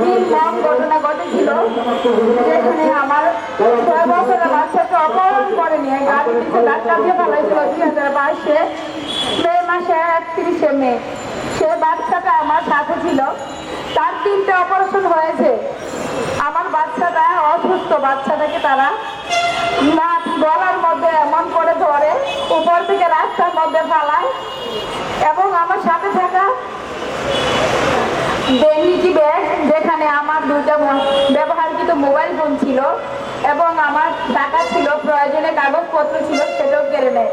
নির্মম ঘটনা ঘটেছিল যেখানে আমার ছয় বছরের বাচ্চাকে অপহরণ করে নিয়ে গাড়ি পিছিয়ে ধাক্কা দিয়ে ফেলাইছিল দুই হাজার বাইশে মে মাসে একত্রিশে মে। সে বাচ্চাটা আমার সাথে ছিল। তার তিনটে অপারেশন হয়েছে। আমার বাচ্চাটা অসুস্থ। বাচ্চাটাকে তারা না গলার মধ্যে এমন করে ধরে, উপর থেকে রাস্তার মধ্যে ফালায় এবং আমার সাথে থাকা বেনিটি ব্যাগ যেখানে আমার দুইটা ম- ব্যবহারকৃত মোবাইল ফোন ছিল এবং আমার টাকা ছিল, প্রয়োজনে কাগজপত্র ছিল, সেটাও কেড়ে নেয়।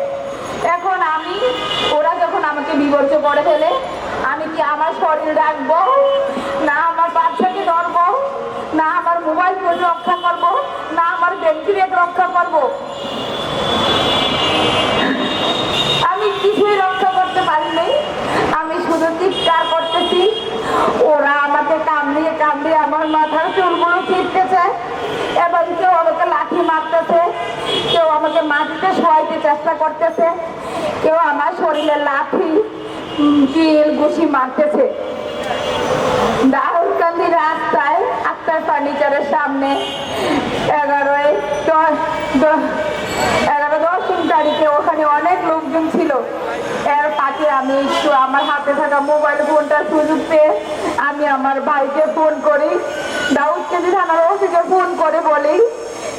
এখন আমি, ওরা যখন আমাকে বিবর্জ করে ফেলে, আমি কি আমার শরীর রাখব? না আমার বাচ্চাকে ধরবো? না আমার মোবাইল ফোন রক্ষা করব? না আমার ব্যক্তি ব্যাগ রক্ষা করব আমি কিছুই রক্ষা করতে পারিনি আমি শুধু চিৎকার করতেছি ওরা আমাকে কামড়িয়ে কামড়িয়ে আমার মাথার চুলগুলো ছিটতেছে এবং কেউ আমাকে লাঠি মারতেছে কেউ আমাকে শোয়াইতে চেষ্টা করতেছে। কেউ আমার শরীরে লাঠি কিল, ঘুষি মারতেছে। দারুদকান্দি রাস্তায় আক্তার ফার্নিচারের সামনে এগারোই দশ, দশ- এগারো দশম তারিখে ওখানে অনেক লোকজন ছিল। এর পাশে আমি একটু আমার হাতে থাকা মোবাইল ফোনটার সুযোগ পেয়ে আমি আমার ভাইকে ফোন করি। দাউদকান্দি থানার ওসিকে ফোন করে বলি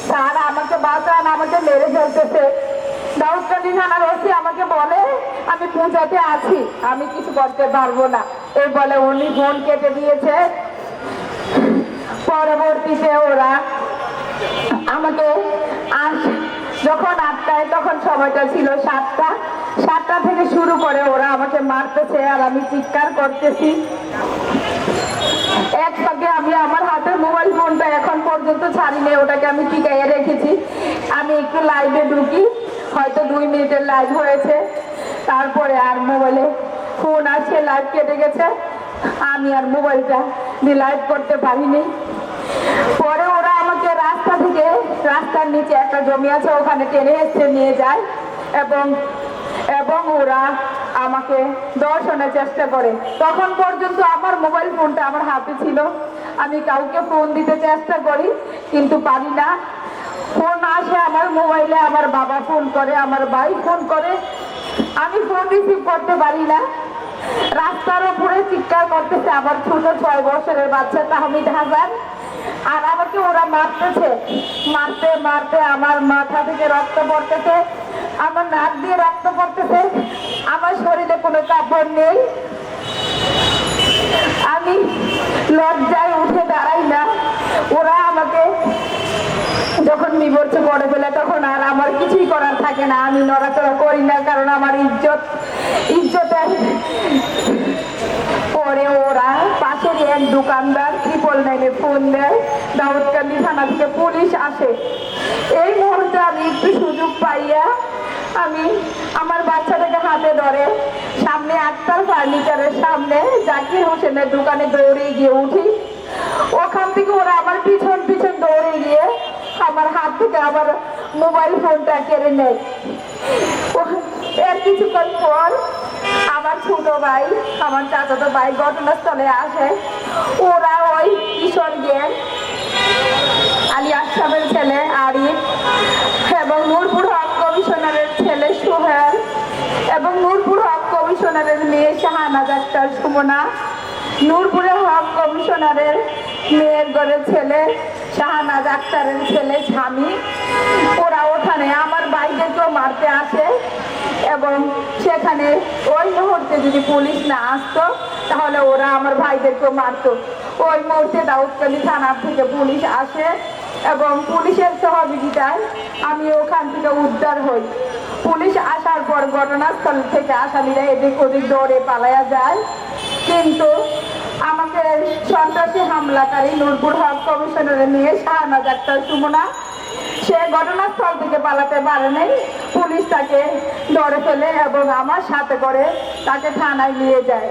স্যার, আমাকে বাঁচান, আমাকে মেরে ফেলতেছে। দাউদকান্দি থানার ওসি আমাকে বলে, আমি পূজাতে আছি, আমি কিছু করতে পারব না। এই বলে, উনি ফোন কেটে দিয়েছে। পরবর্তীতে ওরা আমাকে আজ যখন আটটায়, তখন সময়টা ছিল সাতটা। সাতটা থেকে শুরু করে ওরা আমাকে মারতেছে, আর আমি চিৎকার করতেছি এক ফাঁকে আমি আমার হাতের মোবাইল ফোনটা এখন পর্যন্ত ছাড়িনি ওটাকে আমি টিকাইয়ে রেখেছি। আমি একটু লাইভে ঢুকি, হয়তো দুই মিনিটের লাইভ হয়েছে। তারপরে আর মোবাইলে ফোন আসছে লাইভ কেটে গেছে। আমি আর মোবাইলটা দিয়ে লাইভ করতে পারিনি। পরে ওরা আমাকে রাস্তা থেকে, রাস্তার নিচে একটা জমি আছে, ওখানে টেনে এসে নিয়ে যায় এবং এবং ওরা আমাকে দর্শনের চেষ্টা করে। তখন পর্যন্ত আমার মোবাইল ফোনটা আমার হাতে ছিল। আমি কাউকে ফোন দিতে চেষ্টা করি, কিন্তু পারি না। ফোন আসে আমার মোবাইলে আমার বাবা ফোন করে, আমার ভাই ফোন করে। আমি ফোন রিসিভ করতে পারি না। রাস্তার উপরে চিৎকার করতেছে আমার ছোট ছয় বছরের বাচ্চা তাহমিদ হাসান আর আমাকে ওরা মারতেছে। মারতে মারতে আমার মাথা থেকে রক্ত পড়তেছে, আমার নাক দিয়ে রক্ত পড়তেছে। আমার শরীরে কোনো কাপড় নেই। আমি লজ্জায় উঠে দাঁড়াই না। ওরা আমাকে যখন বিবর্চ করে ফেলে তখন আর আমার কিছুই করার থাকে না। আমি নড়াচড়া করি না কারণ আমার ইজ্জত ইজ্জতের পরে ওরা পাশের এক দোকানদার ত্রিপল নাইনে ফোন দেয়, দাউদকান্দি থানা থেকে পুলিশ আসে। এই মুহূর্তে আমি একটু সুযোগ পাইয়া আমি আমার বাচ্চাটাকে হাতে ধরে সামনে আক্তার ফার্নিচারের সামনে জাকির হোসেনের দোকানে দৌড়ে গিয়ে উঠি। ওখান থেকে ওরা আমার পিছন পিছন দৌড়ে গিয়ে আমার হাত থেকে আবার মোবাইল ফোনটা কেড়ে নেয়। এর কিছুক্ষণ পর আমার ছোট ভাই, আমার চাচাতো ভাই ঘটনাস্থলে আসে। ওরা ওই কিশোর জ্ঞান আলী আশরাফের ছেলে আরিফ এবং নূরপুর হক কমিশনারের ছেলে সোহেল এবং নূরপুর হক কমিশনারের মেয়ে আক্তার সুমনা নূরপুরে হক কমিশনারের মেয়ের ঘরের ছেলে, শাহানাজ আক্তারের ছেলে, স্বামী, ওরা ওখানে আমার বাইরেকেও মারতে আসে এবং সেখানে ওই মুহূর্তে যদি পুলিশ না আসতো, তাহলে ওরা আমার ভাইদেরকেও মারতো। ওই মুহূর্তে দাউদকালী থানার থেকে পুলিশ আসে এবং পুলিশের সহযোগিতায় আমি ওখান থেকে উদ্ধার হই। পুলিশ আসার পর ঘটনাস্থল থেকে আসামিরা এদিক ওদিক দৌড়ে পালায়া যায়। কিন্তু আমাকে সন্ত্রাসী হামলাকারী নূরপুর হক কমিশনারের নিয়ে শাহনাজ আক্তার সুমনা, সে ঘটনাস্থল থেকে পালাতে পারে নাই পুলিশ তাকে ধরে ফেলে এবং আমার সাথে করে তাকে থানায় নিয়ে যায়।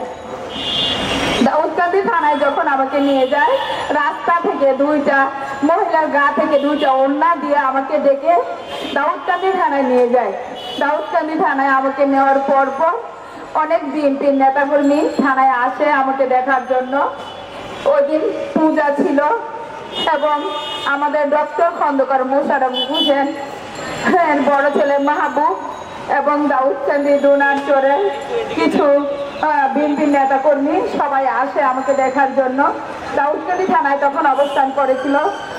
দাউদকান্দি থানায় যখন আমাকে নিয়ে যায়, রাস্তা থেকে দুইটা মহিলার গা থেকে দুইটা ওড়না দিয়ে আমাকে ডেকে দাউদকান্দি থানায় নিয়ে যায়। দাউদকান্দি থানায় আমাকে নেওয়ার পর পর অনেক বিএনপির নেতাকর্মী থানায় আসে আমাকে দেখার জন্য। ওই দিন পূজা ছিল এবং আমাদের ডক্টর খন্দকার মোশারফ হোসেন হ্যাঁ, বড় ছেলে মাহবুব এবং দাউদকান্দি ডোনার চরে কিছু বিএনপি নেতা কর্মী সবাই আসে আমাকে দেখার জন্য। দাউদকান্দি থানায় তখন অবস্থান করেছিল।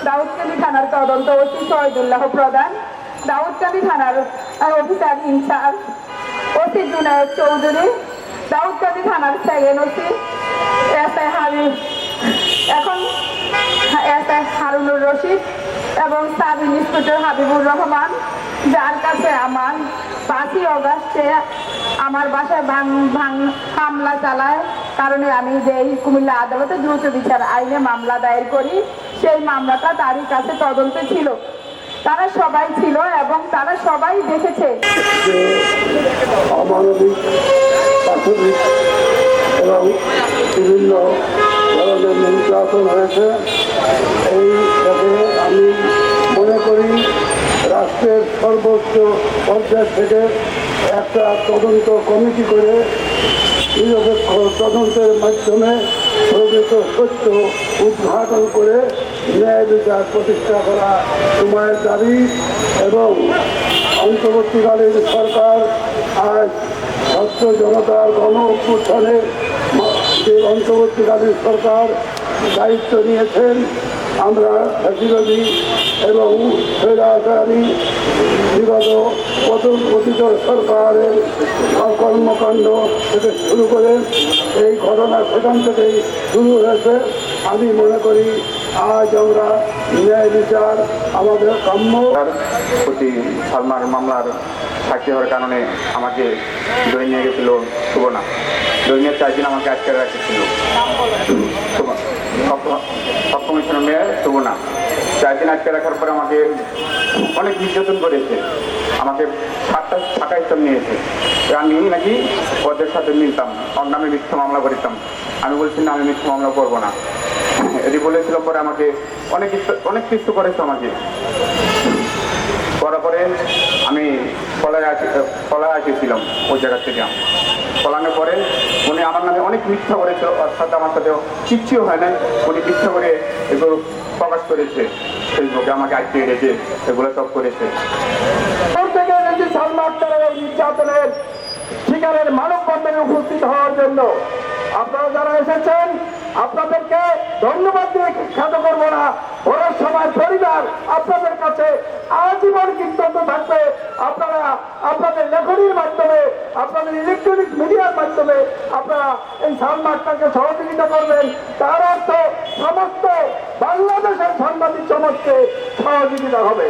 দাউদকান্দি থানার তদন্ত ওসি শহীদুল্লাহ প্রধান। দাউদকান্দি থানার আহ, officer incharge OC Junaid Chowdhury Daudkandi থানার second OC S I Habib এখন এস আই হারুনুর রশিদ এবং সাব ইন্সপেক্টর হাবিবুর রহমান যার কাছে আমার পাঁচই অগাস্টে আমার বাসায় ভাঙ ভাং হামলা চালায়। কারণে আমি যে এই কুমিল্লা আদালতে দ্রুত বিচার আইনে মামলা দায়ের করি। সেই মামলাটা তারই কাছে তদন্তে ছিল। তারা সবাই ছিল এবং তারা সবাই দেখেছে। এবং বিভিন্ন ধরনের আমি মনে করি রাষ্ট্রের সর্বোচ্চ পর্যায় থেকে একটা তদন্ত কমিটি করে নিরপেক্ষ তদন্তের মাধ্যমে প্রকৃত সত্য উদ্ঘাটন করে ন্যায় বিচার প্রতিষ্ঠা করা সময়ের দাবি এবং অন্তর্বর্তীকালীন সরকার আজ ছাত্র জনতার গণ অভ্যুত্থানে যে অন্তর্বর্তীকালীন সরকার দায়িত্ব নিয়েছেন, আমরা ফ্যাসিবাদী এবং স্বৈরাচারী বিগত পতিত সরকারের কর্মকাণ্ড থেকে শুরু করে এই ঘটনা সেখান থেকেই শুরু হয়েছে। আমি মনে করি আজ আমরা ন্যায় বিচার, আমাদের কাম্য প্রতি সালমার মামলার সাক্ষী হওয়ার কারণে আমাকে ধরে নিয়ে গেছিল সুবনা ধরে নিয়ে চার দিন আমাকে আটকে রাখেছিল। সপ্তম শ্রেণির মেয়ে সুবনা চার দিন আটকে রাখার পরে আমাকে অনেক নির্যাতন করেছে। আমাকে সাতটা ফাঁকা স্থান নিয়েছে। আমি নাকি পদের সাথে মিলতাম। ওর নামে মিথ্যা মামলা করিতাম। আমি বলছি, না, আমি মিথ্যা মামলা করব না। এটি বলেছিল পরে আমাকে অনেক অনেক কিছু করেছে আমাকে। করার পরে আসি পলায় আসিছিলাম ওই জায়গা থেকে। পলানোর পরে উনি আমার নামে অনেক মিথ্যা করেছে, অর্থাৎ আমার সাথে কিচ্ছুও হয় না উনি মিথ্যা করে এগুলো প্রকাশ করেছে ফেসবুকে, আমাকে আটকে রেখে এগুলো সব করেছে। নির্যাতনের, শিকারের মানববন্ধনে উপস্থিত হওয়ার জন্য। আপনারা যারা এসেছেন, আপনাদেরকে ধন্যবাদ দিয়ে খ্যাত করব না। ভোরের সময় পরিবার আপনাদের কাছে আজীবন কৃতজ্ঞ থাকবে। আপনারা আপনাদের লেখনির মাধ্যমে, আপনাদের ইলেকট্রনিক মিডিয়ার মাধ্যমে আপনারা এই সাংবাদটাকে সহযোগিতা করবেন। তার অর্থ, সমস্ত বাংলাদেশের সাংবাদিক সমাজকে সহযোগিতা হবে।